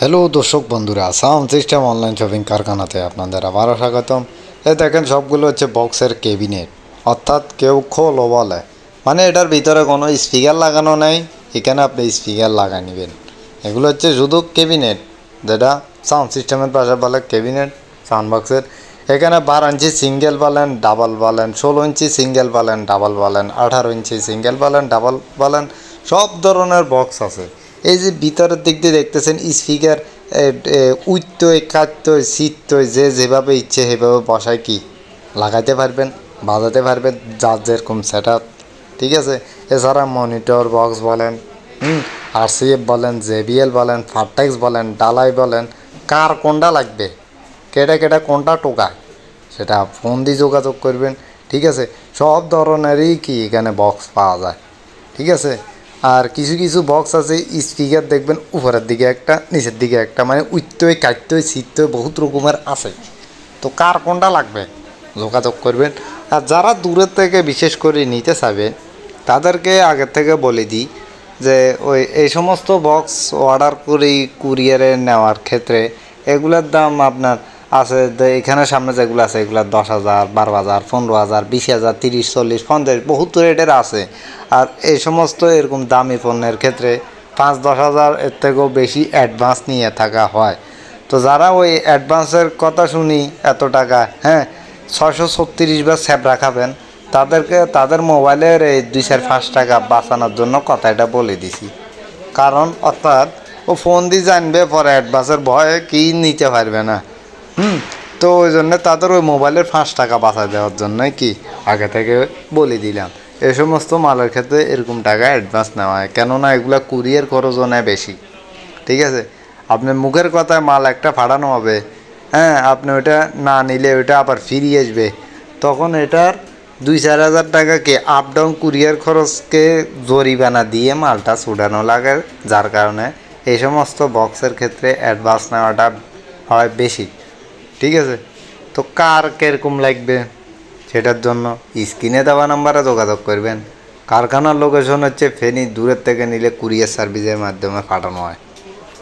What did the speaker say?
Hello দর্শক বন্ধুরা sound system online shopping কারখানাতে আপনাদের আবারও স্বাগতম। এ দেখেন, সবগুলো হচ্ছে বক্সের কেবিনেট অর্থাৎ কেউ খোলো বলে। মানে এটার ভিতরে কোনো স্পিকার লাগানো নেই, এখানে আপনি স্পিকার লাগা নেবেন। এগুলো হচ্ছে শুধু কেবিনেট যেটা সাউন্ড সিস্টেমের পাশে বলে কেবিনেট সাউন্ড বক্সের এখানে বারো ইঞ্চি সিঙ্গেল বলেন ডাবল বলেন, ষোলো ইঞ্চি সিঙ্গেল বলেন ডাবল বলেন, আঠারো ইঞ্চি সিঙ্গেল বলেন ডাবল বলেন, সব ধরনের বক্স আছে। এই যে ভিতরের দিক দিয়ে দেখতেছেন, স্পিকার উঠতই কাটতই শীততই যে যেভাবে ইচ্ছে সেভাবে বসায় কি? লাগাইতে পারবেন, বাজাতে পারবেন, যার যেরকম সেট ঠিক আছে? এছাড়া মনিটর বক্স বলেন, হুম আরসিএফ বলেন জেবিএল বলেন ফারটেক্স বলেন ডালাই বলেন, কার কোনটা লাগবে? কেটা কেটা কোনটা টোকা সেটা ফোন দিয়ে যোগাযোগ করবেন, ঠিক আছে? সব ধরনেরই কি এখানে বক্স পাওয়া যায়, ঠিক আছে? আর কিছু কিছু বক্স আছে স্পিকার দেখবেন উপরের দিকে একটা, নিচের দিকে একটা মানে উঠতে কাটতে ছিটতে বহুত রকমের আছে। তো কার কোনটা লাগবে? যোগাযোগ করবেন। আর যারা দূরের থেকে বিশেষ করে নিতে চাবে তাদেরকে আগের থেকে বলে দিই যে ওই, এই সমস্ত বক্স অর্ডার করি কুরিয়ারে নেওয়ার ক্ষেত্রে এগুলোর দাম আপনার আছে এখানে সামনে যেগুলো আছে, এগুলো দশ হাজার, বারো হাজার, পনেরো হাজার, বিশ হাজার, তিরিশ, চল্লিশ, পঞ্চাশ, বহুত রেটের আছে। আর এই সমস্ত এরকম দামি পণ্যের ক্ষেত্রে পাঁচ, দশ হাজার এর থেকেও বেশি অ্যাডভান্স নিয়ে থাকা হয়। তো যারা ওই অ্যাডভান্সের কথা শুনি এত টাকা হ্যাঁ ছয়শো ছত্রিশ বা স্যাপ রাখাবেন, তাদেরকে, তাদের মোবাইলের এই দুই চার, পাঁচ টাকা বাঁচানোর জন্য কথাটা বলে দিছি। কারণ অর্থাৎ ও ফোন দিয়ে জানবে পরে অ্যাডভান্সের ভয়ে কি নিতে পারবে না। হুম। তো ওই জন্য তাদের ওই মোবাইলের পাঁচ টাকা বাঁচা দেওয়ার জন্যই কি? আগে থেকে বলে দিলাম। এ সমস্ত মালের ক্ষেত্রে এরকম টাকা অ্যাডভান্স নেওয়া হয়। কেননা এগুলো কুরিয়ার খরচও নেয় বেশি। ঠিক আছে? আপনি মুখের কথায় মাল একটা ফাটানো হবে হ্যাঁ আপনি ওটা না নিলে ওটা আবার ফিরিয়ে আসবে। তখন এটার দুই চার হাজার টাকাকে আপ ডাউন কুরিয়ার খরচকে জরিমানা দিয়ে মালটা ছুটানো লাগে, যার কারণে এই সমস্ত বক্সের ক্ষেত্রে অ্যাডভান্স নেওয়াটা হয় বেশি। ঠিক আছে? তো কার কীরকম লাগবে? সেটার জন্য স্ক্রিনে দেওয়া নাম্বারে যোগাযোগ করবেন। কারখানার লোকেশন হচ্ছে ফেনি, দূরের থেকে নিলে কুরিয়ার সার্ভিসের মাধ্যমে পাঠানো হয়।